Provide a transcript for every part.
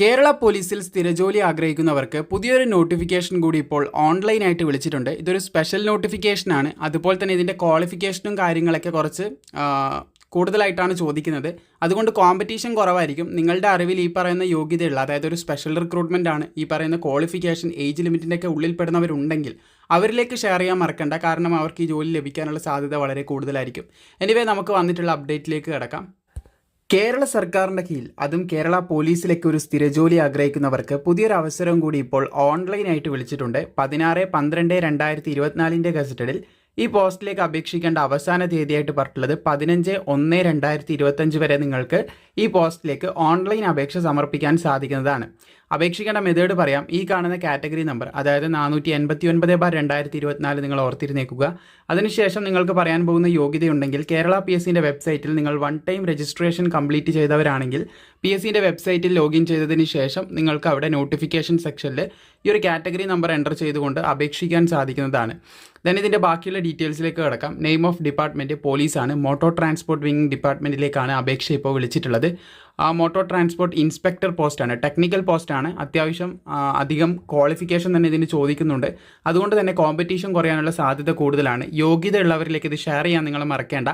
കേരള പോലീസിൽ സ്ഥിരജോലി ആഗ്രഹിക്കുന്നവർക്ക് പുതിയൊരു നോട്ടിഫിക്കേഷൻ കൂടി ഇപ്പോൾ ഓൺലൈനായിട്ട് വിളിച്ചിട്ടുണ്ട്. ഇതൊരു സ്പെഷ്യൽ നോട്ടിഫിക്കേഷനാണ് അതുപോലെ തന്നെ ഇതിന്റെ ക്വാളിഫിക്കേഷനും കാര്യങ്ങളൊക്കെ കുറച്ച് കൂടുതലായിട്ടാണ് ചോദിക്കുന്നത്. അതുകൊണ്ട് കോമ്പറ്റീഷൻ കുറവായിരിക്കും. നിങ്ങളുടെ അറിവിൽ ഈ പറയുന്ന യോഗ്യതയുള്ള അതായത് ഒരു സ്പെഷ്യൽ റിക്രൂട്ട്മെന്റ് ആണ് ഈ പറയുന്ന ക്വാളിഫിക്കേഷൻ ഏജ് ലിമിറ്റിന്റെ ഒക്കെ ഉള്ളിൽപ്പെടുന്നവരുണ്ടെങ്കിൽ അവരിലേക്ക് ഷെയർ ചെയ്യാൻ മറക്കണ്ട. കാരണം അവർക്ക് ഈ ജോലി ലഭിക്കാനുള്ള സാധ്യത വളരെ കൂടുതലായിരിക്കും. എനിവേ നമുക്ക് വന്നിട്ടുള്ള അപ്ഡേറ്റിലേക്ക് കിടക്കാം. കേരള സർക്കാരിന്റെ കീഴിൽ അതും കേരള പോലീസിലേക്ക് ഒരു സ്ഥിരജോലി ആഗ്രഹിക്കുന്നവർക്ക് പുതിയൊരു അവസരം കൂടി ഇപ്പോൾ ഓൺലൈനായിട്ട് വിളിച്ചിട്ടുണ്ട്. പതിനാറ് പന്ത്രണ്ട് രണ്ടായിരത്തി ഇരുപത്തിനാലിന്റെ ഗസറ്റഡിൽ ഈ പോസ്റ്റിലേക്ക് അപേക്ഷിക്കേണ്ട അവസാന തീയതിയായിട്ട് പറഞ്ഞിട്ടുള്ളത് പതിനഞ്ച് ഒന്ന് രണ്ടായിരത്തി ഇരുപത്തഞ്ച് വരെ നിങ്ങൾക്ക് ഈ പോസ്റ്റിലേക്ക് ഓൺലൈൻ അപേക്ഷ സമർപ്പിക്കാൻ സാധിക്കുന്നതാണ്. അപേക്ഷിക്കേണ്ട മെത്തേഡ് പറയാം. ഈ കാണുന്ന കാറ്റഗറി നമ്പർ അതായത് നാനൂറ്റി എൺപത്തി ഒൻപത് ബാർ രണ്ടായിരത്തി ഇരുപത്തിനാല് നിങ്ങൾ ഓർത്തിരുന്നേക്കുക. അതിനുശേഷം നിങ്ങൾക്ക് പറയാൻ പോകുന്ന യോഗ്യതയുണ്ടെങ്കിൽ കേരള പി എസ് വെബ്സൈറ്റിൽ നിങ്ങൾ വൺ ടൈം രജിസ്ട്രേഷൻ കംപ്ലീറ്റ് ചെയ്തവരാണെങ്കിൽ പി എസ് സിന്റെ വെബ്സൈറ്റിൽ ലോഗിൻ ചെയ്തതിന് ശേഷം നിങ്ങൾക്ക് അവിടെ നോട്ടിഫിക്കേഷൻ സെക്ഷനിൽ ഈ ഒരു കാറ്റഗറി നമ്പർ എന്റർ ചെയ്തുകൊണ്ട് അപേക്ഷിക്കാൻ സാധിക്കുന്നതാണ്. ദെൻ ഇതിന്റെ ബാക്കിയുള്ള ഡീറ്റെയിൽസിലേക്ക് കിടക്കാം. നെയിം ഓഫ് ഡിപ്പാർട്ട്മെന്റ് പോലീസാണ് മോട്ടോർ ട്രാൻസ്പോർട്ട് വിങ് ഡിപ്പാർട്ട്മെന്റിലേക്കാണ് അപേക്ഷ ഇപ്പോൾ വിളിച്ചിട്ടുള്ളത്. ആ മോട്ടോർ ട്രാൻസ്പോർട്ട് ഇൻസ്പെക്ടർ പോസ്റ്റാണ് ടെക്നിക്കൽ പോസ്റ്റാണ് അത്യാവശ്യം അധികം ക്വാളിഫിക്കേഷൻ തന്നെ ഇതിന് ചോദിക്കുന്നുണ്ട്. അതുകൊണ്ട് തന്നെ കോമ്പറ്റീഷൻ കുറയാനുള്ള സാധ്യത കൂടുതലാണ്. യോഗ്യത ഉള്ളവരിലേക്ക് ഇത് ഷെയർ ചെയ്യാൻ നിങ്ങൾ മറക്കേണ്ട.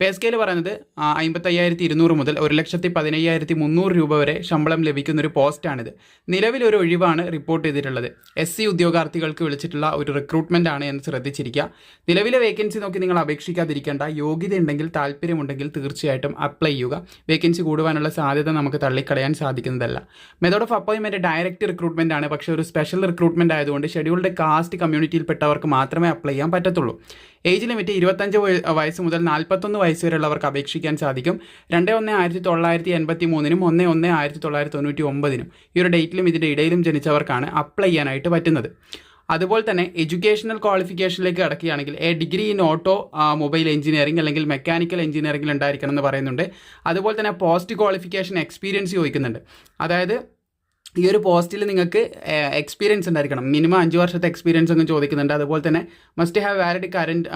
പേ സ്കെയിൽ പറയുന്നത് അമ്പത്തയ്യായിരത്തി ഇരുന്നൂറ് മുതൽ ഒരു ലക്ഷത്തി പതിനയ്യായിരത്തി മുന്നൂറ് രൂപ വരെ ശമ്പളം ലഭിക്കുന്ന ഒരു പോസ്റ്റാണിത് നിലവിലൊരു ഒഴിവാണ് റിപ്പോർട്ട് ചെയ്തിട്ടുള്ളത്. എസ് സി ഉദ്യോഗാർത്ഥികൾക്ക് വിളിച്ചിട്ടുള്ള ഒരു റിക്രൂട്ട്മെന്റ് ആണ് എന്ന് ശ്രദ്ധിച്ചിരിക്കുക. നിലവിലെ വേക്കൻസി നോക്കി നിങ്ങൾ അപേക്ഷിക്കാതിരിക്കേണ്ട. യോഗ്യത ഉണ്ടെങ്കിൽ താല്പര്യമുണ്ടെങ്കിൽ തീർച്ചയായിട്ടും അപ്ലൈ ചെയ്യുക. വേക്കൻസി കൂടുവാനുള്ള സാധ്യത നമുക്ക് തള്ളിക്കളയാൻ സാധിക്കുന്നതല്ല. മെത്തേഡ് ഓഫ് അപ്പോയിൻമെന്റ് ഡയറക്റ്റ് റിക്രൂട്ട്മെന്റ് ആണ്. പക്ഷേ ഒരു സ്പെഷ്യൽ റിക്രൂട്ട്മെന്റ് ആയതുകൊണ്ട് ഷെഡ്യൂൾഡ് കാസ്റ്റ് കമ്മ്യൂണിറ്റിയിൽപ്പെട്ടവർക്ക് മാത്രമേ അപ്ലൈ ചെയ്യാൻ പറ്റത്തുള്ളൂ. ഏജ് ലിമിറ്റ് ഇരുപത്തഞ്ച് വയ- വയസ്സ് മുതൽ നാൽപ്പത്തൊന്ന് വയസ്സ് വരെയുള്ളവർക്ക് അപേക്ഷിക്കാൻ സാധിക്കും. രണ്ട് ഒന്ന് ആയിരത്തി തൊള്ളായിരത്തി എൺപത്തി മൂന്നിനും ഒന്ന് ഒന്ന് ആയിരത്തി തൊള്ളായിരത്തി തൊണ്ണൂറ്റി ഒമ്പതിനും ഈ ഒരു ഡേറ്റിലും ഇതിന്റെ ഇടയിലും ജനിച്ചവർക്കാണ് അപ്ലൈ ചെയ്യാനായിട്ട് പറ്റുന്നത്. അതുപോലെ തന്നെ എഡ്യൂക്കേഷണൽ ക്വാളിഫിക്കേഷനിലേക്ക് കടക്കുകയാണെങ്കിൽ a degree in automobile engineering അല്ലെങ്കിൽ മെക്കാനിക്കൽ എഞ്ചിനീയറിംഗിൽ ഉണ്ടായിരിക്കണം എന്ന് പറയുന്നുണ്ട്. അതുപോലെ തന്നെ പോസ്റ്റ് ക്വാളിഫിക്കേഷൻ എക്സ്പീരിയൻസ് ചോദിക്കുന്നുണ്ട്. അതായത് ഈ ഒരു പോസ്റ്റിൽ നിങ്ങൾക്ക് എക്സ്പീരിയൻസ് ഉണ്ടായിരിക്കണം. മിനിമം അഞ്ച് വർഷത്തെ എക്സ്പീരിയൻസ് ഒന്നും ചോദിക്കുന്നുണ്ട്. അതുപോലെ തന്നെ must have valid current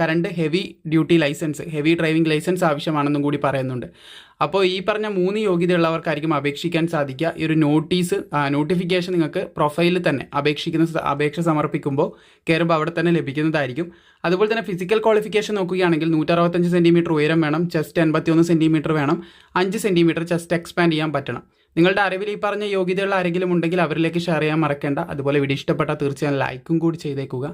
current heavy duty licence heavy driving licence ആവശ്യമാണെന്നും കൂടി പറയുന്നുണ്ട്. അപ്പോൾ ഈ പറഞ്ഞ മൂന്ന് യോഗ്യതയുള്ളവർക്കായിരിക്കും അപേക്ഷിക്കാൻ സാധിക്കുക. ഈ ഒരു നോട്ടീസ് നോട്ടിഫിക്കേഷൻ നിങ്ങൾക്ക് പ്രൊഫൈലിൽ തന്നെ അപേക്ഷിക്കുന്ന അപേക്ഷ സമർപ്പിക്കുമ്പോൾ കയറുമ്പോൾ അവിടെ തന്നെ ലഭിക്കുന്നതായിരിക്കും. അതുപോലെ തന്നെ ഫിസിക്കൽ ക്വാളിഫിക്കേഷൻ നോക്കുകയാണെങ്കിൽ നൂറ്ററുപത്തഞ്ച് സെന്റിമീറ്റർ ഉയരം വേണം ചെസ്റ്റ് എൺപത്തിയൊന്ന് സെന്റിമീറ്റർ വേണം അഞ്ച് സെന്റിമീറ്റർ ചെസ്റ്റ് എക്സ്പാൻഡ് ചെയ്യാൻ പറ്റണം. നിങ്ങളുടെ അറിവിൽ ഈ പറഞ്ഞ യോഗ്യതയുള്ള ആരെങ്കിലും ഉണ്ടെങ്കിൽ അവരിലേക്ക് ഷെയർ ചെയ്യാൻ മറക്കേണ്ട. അതുപോലെ വീഡിയോ ഇഷ്ടപ്പെട്ടാൽ തീർച്ചയായും ലൈക്കും കൂടി ചെയ്തേക്കുക.